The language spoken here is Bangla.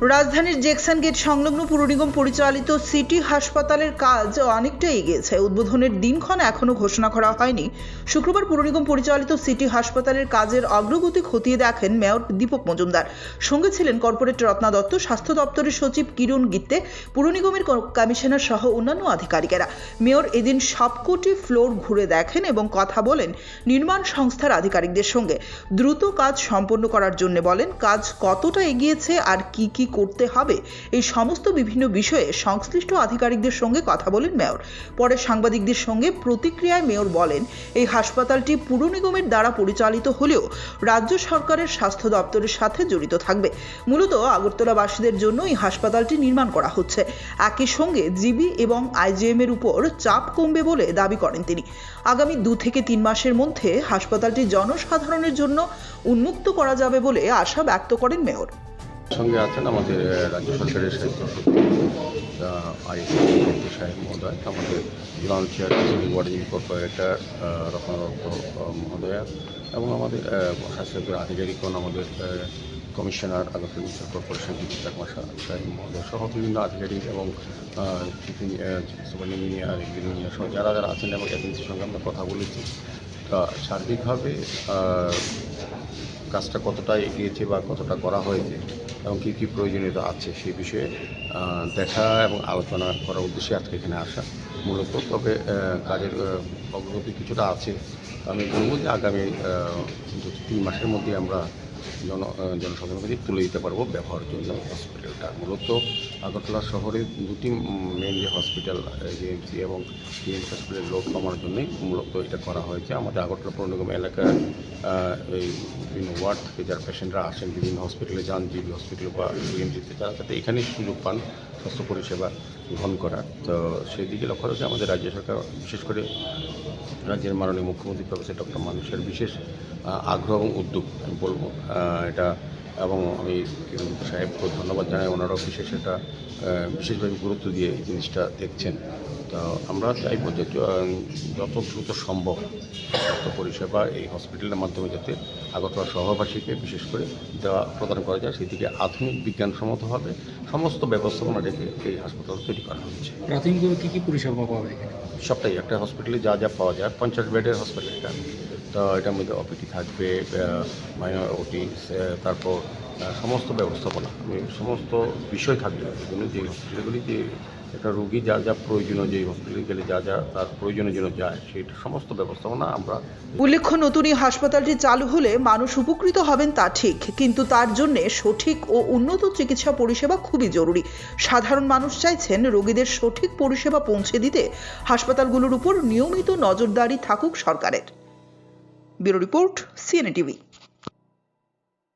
রাজধানীর জেকসন গেট সংলগ্ন পুর নিগম পরিচালিত সিটি হাসপাতালের কাজ অনেকটা এগিয়েছে। উদ্বোধনের দিনক্ষণ এখনও ঘোষণা করা হয়নি। শুক্রবার পুর নিগম পরিচালিত সিটি হাসপাতালের কাজের অগ্রগতি খতিয়ে দেখেন মেয়র দীপক মজুমদার। সঙ্গে ছিলেন কর্পোরেট রত্না দত্ত, স্বাস্থ্য দপ্তরের সচিব কিরণ গিত্তে, পুর নিগমের কমিশনার সহ অন্যান্য আধিকারিকেরা। মেয়র এদিন সবকটি ফ্লোর ঘুরে দেখেন এবং কথা বলেন নির্মাণ সংস্থার আধিকারিকদের সঙ্গে। দ্রুত কাজ সম্পন্ন করার জন্য বলেন, কাজ কতটা এগিয়েছে আর কি কি করতে হবে। এই সমস্ত বিভিন্ন বিষয়ে সংশ্লিষ্ট আধিকারিকদের সঙ্গে কথা বলেন মেয়র। পরে সাংবাদিকদের সঙ্গে প্রতিক্রিয়ায় মেয়র বলেন, এই হাসপাতালটি পুর নিগমের দ্বারা পরিচালিত হলেও রাজ্য সরকারের স্বাস্থ্য দপ্তরের সাথে জড়িত থাকবে। মূলত আগরতলাবাসীদের জন্য এই হাসপাতালটি নির্মাণ করা হচ্ছে। একই সঙ্গে জিবি এবং আইজিএম এর উপর চাপ কমবে বলে দাবি করেন তিনি। আগামী দু থেকে তিন মাসের মধ্যে হাসপাতালটি জনসাধারণের জন্য উন্মুক্ত করা যাবে বলে আশা ব্যক্ত করেন মেয়র। সঙ্গে আছেন আমাদের রাজ্য সরকারের সাহিত্য আইসি সাহেব মহোদয় আমাদের zonal chair wording corporator Ratnadatta মহোদয়া এবং আমাদের আহ, স্বাস্থ্য আধিকারিকগণ আমাদের কমিশনার আগরতলা কর্পোরেশন চাকমা সাহেব মহোদয় সহ বিভিন্ন আধিকারিক এবং ইঞ্জিনিয়ার সহ যারা যারা আছেন এবং এজেন্সির সঙ্গে আমরা কথা বলেছি তা সার্বিকভাবে কাজটা কতটা এগিয়েছে বা কতটা করা হয়েছে এবং কী কী প্রয়োজনীয়তা আছে সেই বিষয়ে দেখা এবং আলোচনা করার উদ্দেশ্যে আজকে এখানে আসা মূলত। তবে কাজের অগ্রগতি কিছুটা আছে। আমি বলব যে আগামী দু তিন মাসের মধ্যে আমরা জন কাছে তুলে দিতে পারব ব্যবহারের জন্য হসপিটালটা। মূলত আগরতলা শহরে দুটি মেন যে হসপিটাল জিএমসি এবং জিএমসি হসপিটালের লোড কমানোর জন্যই মূলত এটা করা হয়েছে। আমাদের আগরতলা পৌর নিগম এলাকার এই বিভিন্ন ওয়ার্ড থেকে যারা পেশেন্টরা আসেন, বিভিন্ন হসপিটালে যান, জিবি হসপিটাল বা জিএমসিতে তারা যাতে এখানেই সুযোগ পান স্বাস্থ্য পরিষেবা গ্রহণ করার। তো সেই দিকে লক্ষ্য রেখে আমাদের রাজ্য সরকার, বিশেষ করে রাজ্যের মাননীয় মুখ্যমন্ত্রী প্রফেসর ডক্টর মানুষের বিশেষ আগ্রহ এবং উদ্যোগ, আমি বলব। এটা এবং আমি সাহেবকে ধন্যবাদ জানাই ওনারাও বিশেষ এটা বিশেষভাবে গুরুত্ব দিয়ে এই জিনিসটা দেখছেন। তো আমরা চাইব যে যত দ্রুত সম্ভব স্বাস্থ্য পরিষেবা এই হসপিটালের মাধ্যমে যাতে আগরতলা সহবাসীকে বিশেষ করে দেওয়া প্রদান করা যায় সেদিকে আধুনিক বিজ্ঞানসম্মতভাবে সমস্ত ব্যবস্থাপনা রেখে এই হাসপাতাল তৈরি করা হচ্ছে। প্রাথমিকভাবে কী কী পরিষেবা পাবে এখানে? সবটাই একটা হসপিটালে যা যা পাওয়া যায় পঞ্চাশ বেডের হসপিটাল এটা। তো এটার মধ্যে অপিটি থাকবে মাইনর ওটি তারপর সমস্ত ব্যবস্থাপনা আমি সমস্ত বিষয় থাকবে এগুলো যে হসপিটালগুলি যে একটা রোগী যা যা প্রয়োজনীয়, যে হসপিটালে গেলে যা যা তার প্রয়োজনের জন্য যায় সেই সমস্ত ব্যবস্থাপনা আমরা উল্লেখ্য, নতুন এই হাসপাতালটি চালু হলে মানুষ উপকৃত হবেন তা ঠিক, কিন্তু তার জন্য সঠিক ও উন্নত চিকিৎসা পরিষেবা খুবই জরুরি। সাধারণ মানুষ চাইছেন রোগীদের সঠিক পরিষেবা পৌঁছে দিতে। হাসপাতালগুলোর উপর নিয়মিত নজরদারি থাকুক সরকারের। Bureau Report, CNN TV.